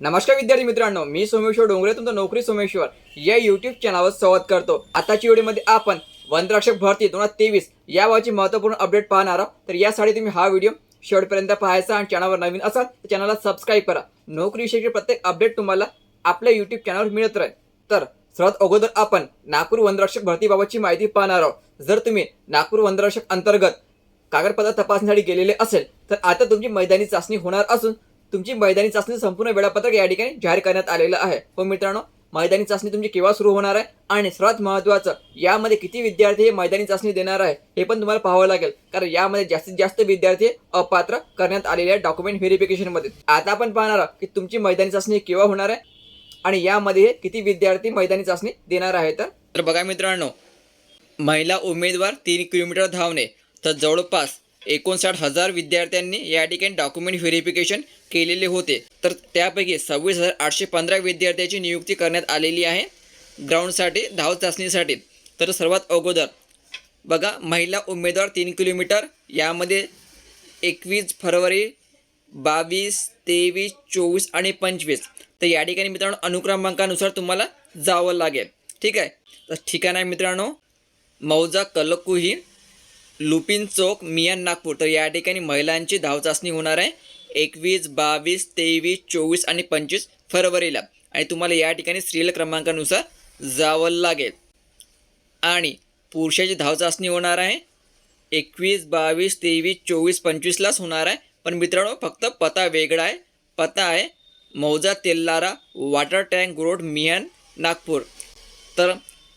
नमस्कार विद्यार्थी मित्रांनो मी सोमेश्वर डोंगरे तुमचं नोकरी सोमेश्वर. या युट्यूब चॅनलवर संवाद करतो. आताच्या व्हिडिओमध्ये आपण वनरक्षक भरती दोन हजार तेवीस याबाबतची महत्त्वपूर्ण अपडेट पाहणार आहोत. तर यासाठी तुम्ही हा व्हिडिओ शेवटपर्यंत पाहायचा आणि चॅनलवर नवीन असाल तर चॅनलला सबस्क्राईब करा. नोकरीविषयीचे प्रत्येक अपडेट तुम्हाला आपल्या युट्यूब चॅनलवर मिळत राहील. तर सर्वात अगोदर आपण नागपूर वनरक्षक भरतीबाबतची माहिती पाहणार आहोत. जर तुम्ही नागपूर वनरक्षक अंतर्गत कागदपत्र तपासण्यासाठी गेलेले असेल तर आता तुमची मैदानी चाचणी होणार असून तुमची मैदानी चाचणी संपूर्ण वेळापत्रक या ठिकाणी जाहीर करण्यात आलेलं आहे. हो मित्रांनो मैदानी चाचणी तुमची केव्हा सुरू होणार आहे आणि सर्वात महत्त्वाचं यामध्ये किती विद्यार्थी हे मैदानी चाचणी देणार आहे हे पण तुम्हाला पाहावं लागेल. कारण यामध्ये जास्तीत जास्त विद्यार्थी अपात्र करण्यात आलेले आहे डॉक्युमेंट व्हेरिफिकेशनमध्ये आता आपण पाहणार आहोत की तुमची मैदानी चाचणी केव्हा होणार आहे आणि यामध्ये हे किती विद्यार्थी मैदानी चाचणी देणार आहे तर? तर बघा मित्रांनो महिला उमेदवार तीन किलोमीटर धावणे तर जवळपास एकोणसाठ हजार विद्यार्थ्यांनी या ठिकाणी डॉक्युमेंट व्हेरिफिकेशन केलेले होते. तर त्यापैकी सव्वीस हजार आठशे पंधरा विद्यार्थ्याची नियुक्ती करण्यात आलेली आहे. ग्राउंडसाठी धाव चाचणीसाठी. तर सर्वात अगोदर बघा महिला उमेदवार तीन किलोमीटर यामध्ये एकवीस फरवरी बावीस तेवीस चोवीस आणि पंचवीस. तर या ठिकाणी मित्रांनो अनुक्रमांकानुसार तुम्हाला जावं लागेल. ठीक आहे? तर ठिकाण आहे मित्रांनो? मौजा कलकुही. लुपिन चौक मियान नागपूर. तर या ठिकाणी महिलांची धावचाचणी होणार आहे. एकवीस बावीस तेवीस चोवीस आणि पंचवीस फरवरीला. आणि तुम्हाला या ठिकाणी सिरियल क्रमांकानुसार जावं लागेल. आणि पुरुषाची धावचाचणी होणार आहे. एकवीस बावीस तेवीस चोवीस पंचवीसलाच होणार आहे. पण मित्रांनो फक्त पता वेगळा आहे. पता आहे मौजा Telhara water tank road Mihan Nagpur. तर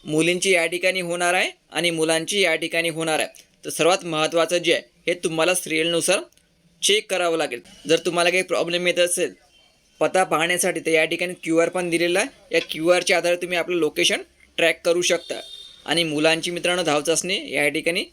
मुलींची या ठिकाणी होणार आहे आणि मुलांची या ठिकाणी होणार आहे. तर सर्वात महत्त्वाचं जे आहे हे तुम्हाला सिरियलनुसार चेक करावं लागेल. जर तुम्हाला काही प्रॉब्लेम येत असेल पता पाहण्यासाठी तर या ठिकाणी क्यू आर पण दिलेला आहे. या क्यू आरच्या आधारे तुम्ही आपलं लोकेशन ट्रॅक करू शकता. आणि मुलांची मित्रांनो धावचाचणी या ठिकाणी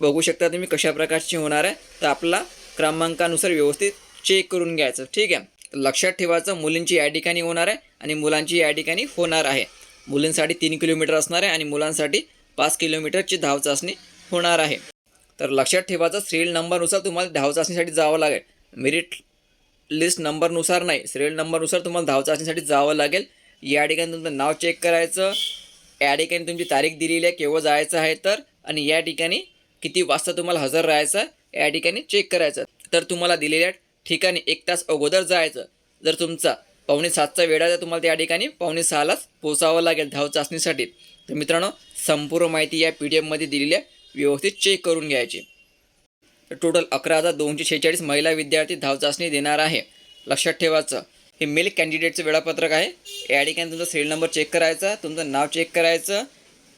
बघू शकता तुम्ही कशा प्रकारची होणार आहे. तर आपला क्रमांकानुसार व्यवस्थित चेक करून घ्यायचं. ठीक आहे? लक्षात ठेवायचं मुलींची या ठिकाणी होणार आहे आणि मुलांची या ठिकाणी होणार आहे. मुलींसाठी तीन किलोमीटर असणार आहे आणि मुलांसाठी पाच किलोमीटरची धावचाचणी होणार आहे. तर लक्षात ठेवायचं सिरियल नंबरनुसार तुम्हाला धाव चाचणीसाठी जावं लागेल मेरिट लिस्ट नंबरनुसार नाही सिरियल नंबरनुसार तुम्हाला धाव चाचणीसाठी जावं लागेल. या ठिकाणी तुमचं नाव चेक करायचं या ठिकाणी तुमची तारीख दिलेली आहे केव्हा जायचं आहे तर आणि या ठिकाणी किती वाजता तुम्हाला हजर राहायचं या ठिकाणी चेक करायचं. तर तुम्हाला दिलेल्या ठिकाणी एक तास अगोदर जायचं. जर तुमचा पावणे सातचा वेळा आहे तर तुम्हाला त्या ठिकाणी पावणे सहालाच पोचावं लागेल धाव चाचणीसाठी. तर मित्रांनो संपूर्ण माहिती या पी डी एफमध्ये दिलेली आहे. व्यवस्थित चेक करून घ्यायची. तर टोटल अकरा हजार दोनशे शेहेचाळीस महिला विद्यार्थी धाव चाचणी देणार आहे. लक्षात ठेवायचं. हे मेल कॅन्डिडेटचं वेळापत्रक आहे. या ठिकाणी तुमचा सेल नंबर चेक करायचा तुमचं नाव चेक करायचं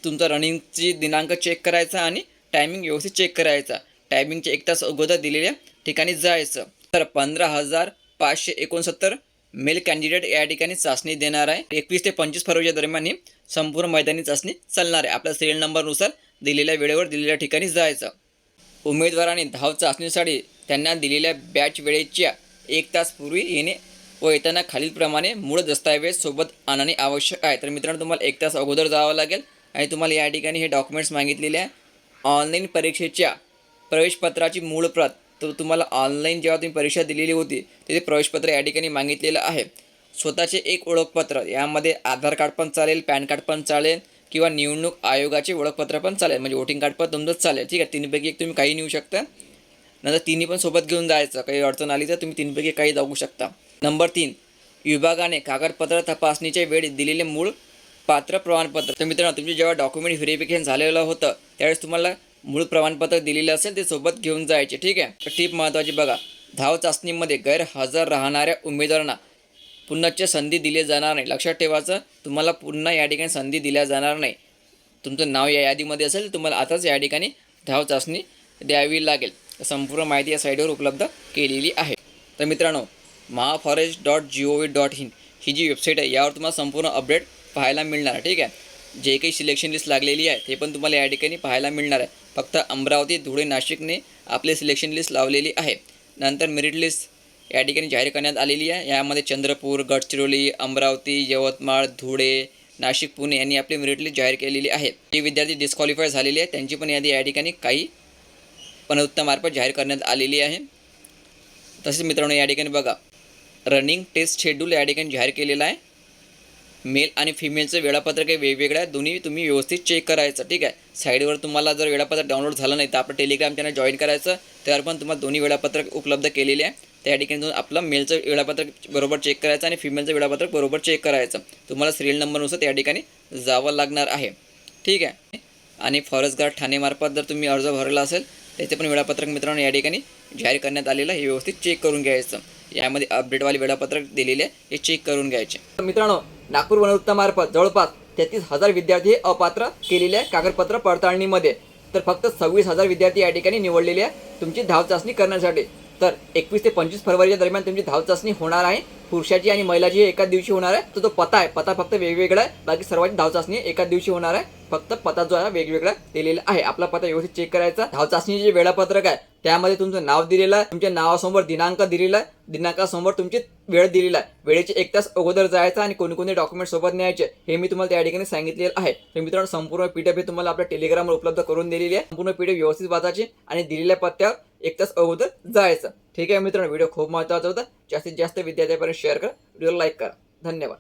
तुमचा रनिंगची दिनांक चेक करायचा आणि टायमिंग व्यवस्थित चेक करायचा. टायमिंगचे एक तास अगोदर दिलेल्या ठिकाणी जायचं. तर पंधरा हजार पाचशे एकोणसत्तर मेल कॅन्डिडेट या ठिकाणी चाचणी देणार आहे. एकवीस ते पंचवीस फरवरीच्या दरम्यान ही संपूर्ण मैदानी चाचणी चालणार आहे. आपल्या सिरियल नंबरनुसार दिलेल्या वेळेवर दिलेल्या ठिकाणी जायचं. उमेदवारांनी धाव चाचणीसाठी त्यांना दिलेल्या बॅच वेळेच्या एक तास पूर्वी येणे व येताना खालीलप्रमाणे मूळ दस्तऐवज सोबत आणणे आवश्यक आहे. तर मित्रांनो तुम्हाला एक तास अगोदर जावं लागेल आणि तुम्हाला या ठिकाणी हे डॉक्युमेंट्स मागितलेले आहे. ऑनलाईन परीक्षेच्या प्रवेशपत्राची मूळ प्रत तर तुम्हाला ऑनलाईन जेव्हा तुम्ही परीक्षा दिलेली होती तिथे प्रवेशपत्र या ठिकाणी मागितलेलं आहे. स्वतःचे एक ओळखपत्र यामध्ये आधार कार्ड पण चालेल पॅन कार्ड पण चालेल किंवा निवडणूक आयोगाचे ओळखपत्र पण चालेल म्हणजे वोटिंग कार्ड पण तुमचं चालेल. ठीक आहे तिन्हीपैकी एक तुम्ही काही नेऊ शकता. नंतर तिन्ही पण सोबत घेऊन जायचं काही अडचण आली तर तुम्ही तीनपैकी काही जाऊ शकता. नंबर तीन विभागाने कागदपत्र तपासणीच्या वेळी दिलेले मूळ पात्र प्रमाणपत्र. तर मित्रांनो तुमचे जेव्हा डॉक्युमेंट व्हेरिफिकेशन झालेलं होतं त्यावेळेस तुम्हाला मूळ प्रमाणपत्र दिलेलं असेल ते सोबत घेऊन जायचे. ठीक आहे? तर टीप महत्त्वाची बघा. धाव चाचणीमध्ये गैरहजर राहणाऱ्या उमेदवारांना पुन्हाच्या संधी दिली जाणार नाही. लक्षात ठेवायचं तुम्हाला पुन्हा या ठिकाणी संधी दिल्या जाणार नाही. तुमचं नाव या यादीमध्ये असेल तुम्हाला आताच या ठिकाणी धाव चाचणी द्यावी लागेल. संपूर्ण माहिती या साईडवर उपलब्ध केलेली आहे. तर मित्रांनो Mahaforest dot G O V dot in ही जी वेबसाईट आहे यावर तुम्हाला संपूर्ण अपडेट पाहायला मिळणार. ठीक आहे? जे काही सिलेक्शन लिस्ट लागलेली आहे ते पण तुम्हाला या ठिकाणी पाहायला मिळणार आहे. फक्त अमरावती धुळे नाशिकने आपली सिलेक्शन लिस्ट लावलेली आहे. नंतर मेरिट लिस्ट या ठिकाणी जाहीर करण्यात आलेली आहे. यामध्ये चंद्रपूर गडचिरोली अमरावती यवतमाळ धुळे नाशिक पुणे यांनी आपली मेरिट लिस्ट जाहीर केलेली आहे. जे विद्यार्थी डिस्क्वालिफाय झालेले आहेत त्यांची पण यादी या ठिकाणी काही पनौत्तामार्फत जाहीर करण्यात आलेली आहे. तसेच मित्रांनो या ठिकाणी बघा. रनिंग टेस्ट शेड्यूल या ठिकाणी जाहीर केलेला आहे. मेल आणि फिमेलचं वेळापत्रक हे वेगवेगळं आहे. दोन्ही तुम्ही व्यवस्थित चेक करायचं ठीक आहे? साईडवर तुम्हाला जर वेळापत्रक डाउनलोड झालं नाही तर आपलं टेलिग्राम चॅनल जॉईन करायचं. त्यावर पण तुम्हाला दोन्ही वेळापत्रक उपलब्ध केलेले आहे. त्या ठिकाणी जाऊन आपलं मेलचं वेळापत्रक बरोबर चेक करायचं आणि फिमेलचं वेळापत्रक बरोबर चेक करायचं. तुम्हाला सिरियल नंबरनुसार त्या ठिकाणी जावं लागणार आहे. ठीक आहे? आणि फॉरेस्ट गार्ड ठाणेमार्फत जर तुम्ही अर्ज भरला असेल त्याचे पण वेळापत्रक मित्रांनो या ठिकाणी जाहीर करण्यात आलेलं हे व्यवस्थित चेक करून घ्यायचं. यामध्ये अपडेटवाले वेळापत्रक दिलेले आहे. हे चेक करून घ्यायचे. मित्रांनो नागपूर वनवृत्तामार्फत जवळपास तेहतीस हजार विद्यार्थी हे अपात्र केलेले आहे कागदपत्र पडताळणीमध्ये. तर फक्त सव्वीस हजार विद्यार्थी या ठिकाणी निवडलेले आहे तुमची धाव चाचणी करण्यासाठी. तर एकवीस ते पंचवीस फरवरीच्या दरम्यान तुमची धाव चाचणी होणार आहे. पुरुषाची आणि महिलाची एकाच दिवशी होणार आहे. तर तो पता आहे. पता फक्त वेगवेगळा आहे. बाकी सर्वांची धाव चाचणी एकाच दिवशी होणार आहे. फक्त पता जो आहे वेगवेगळा दिलेला आहे. आपला पता व्यवस्थित चेक करायचा. धाव चाचणीचे जे वेळापत्रक आहे त्यामध्ये तुमचं नाव दिलेलं आहे. तुमच्या नावासमोर दिनांक दिलेला आहे. दिनांकासमोर तुमची वेळ दिलेला आहे. वेळेचे एक तास अगोदर जायचं आणि कोणकोणते डॉक्युमेंट सोबत न्यायचे. हे मी तुम्हाला त्या ठिकाणी सांगितलेलं आहे. तर मित्रांनो संपूर्ण पीडीएफ हे तुम्हाला आपल्या टेलिग्रामवर उपलब्ध करून दिलेली आहे. संपूर्ण पीडीएफ व्यवस्थित वाचायची आणि दिलेल्या पत्त्यावर एक तास अगोदर जायचं. ठीक आहे मित्रांनो व्हिडिओ खूप महत्त्वाचा होता. जास्तीत जास्त विद्यार्थ्यापर्यंत शेअर करा. व्हिडिओला लाईक करा. धन्यवाद.